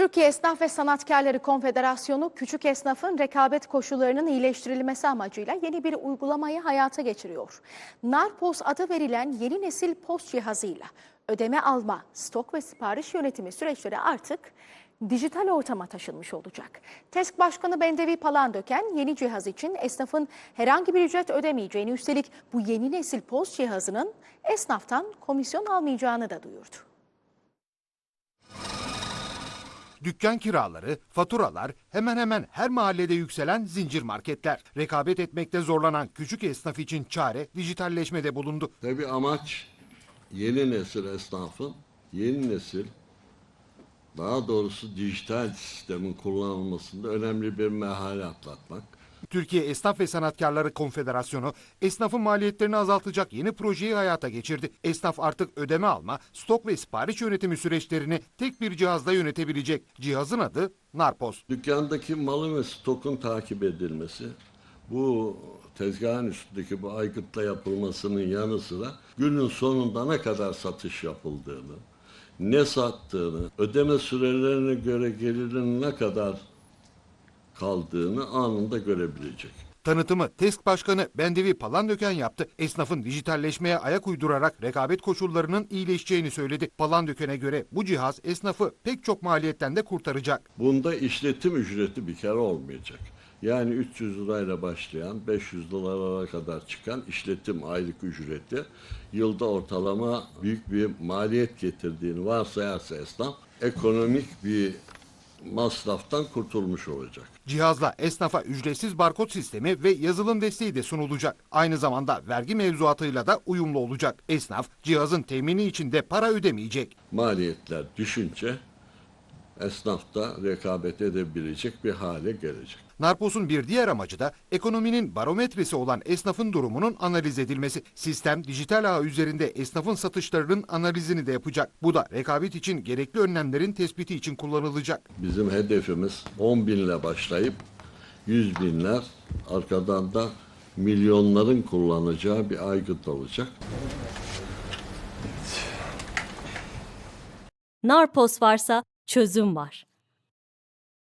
Türkiye Esnaf ve Sanatkarları Konfederasyonu küçük esnafın rekabet koşullarının iyileştirilmesi amacıyla yeni bir uygulamayı hayata geçiriyor. Narpos adı verilen yeni nesil post cihazıyla ödeme alma, stok ve sipariş yönetimi süreçleri artık dijital ortama taşınmış olacak. TESK Başkanı Bendevi Palandöken yeni cihaz için esnafın herhangi bir ücret ödemeyeceğini üstelik bu yeni nesil post cihazının esnaftan komisyon almayacağını da duyurdu. Dükkan kiraları, faturalar, hemen hemen her mahallede yükselen zincir marketler. Rekabet etmekte zorlanan küçük esnaf için çare dijitalleşmede bulundu. Tabii amaç yeni nesil esnafın, yeni nesil daha doğrusu dijital sistemin kullanılmasında önemli bir merhale atlatmak. Türkiye Esnaf ve Sanatkarları Konfederasyonu esnafın maliyetlerini azaltacak yeni projeyi hayata geçirdi. Esnaf artık ödeme alma, stok ve sipariş yönetimi süreçlerini tek bir cihazda yönetebilecek. Cihazın adı Narpos. Dükkandaki malın ve stokun takip edilmesi, bu tezgahın üstündeki bu aygıtla yapılmasının yanı sıra günün sonunda ne kadar satış yapıldığını, ne sattığını, ödeme sürelerine göre gelirin ne kadar kaldığını anında görebilecek. Tanıtımı TESK Başkanı Bendevi Palandöken yaptı. Esnafın dijitalleşmeye ayak uydurarak rekabet koşullarının iyileşeceğini söyledi. Palandöken'e göre bu cihaz esnafı pek çok maliyetten de kurtaracak. Bunda işletim ücreti bir kere olmayacak. Yani 300 lirayla başlayan 500 liralara kadar çıkan işletim aylık ücreti yılda ortalama büyük bir maliyet getirdiğini varsayarsa esnaf ekonomik bir masraftan kurtulmuş olacak. Cihazla esnafa ücretsiz barkod sistemi ve yazılım desteği de sunulacak. Aynı zamanda vergi mevzuatıyla da uyumlu olacak. Esnaf cihazın temini için de para ödemeyecek. Maliyetler düşünce esnaf da rekabet edebilecek bir hale gelecek. Narpos'un bir diğer amacı da ekonominin barometresi olan esnafın durumunun analiz edilmesi. Sistem dijital ağ üzerinde esnafın satışlarının analizini de yapacak. Bu da rekabet için gerekli önlemlerin tespiti için kullanılacak. Bizim hedefimiz 10 binle başlayıp 100 binler arkadan da milyonların kullanacağı bir aygıt olacak. Narpos varsa çözüm var.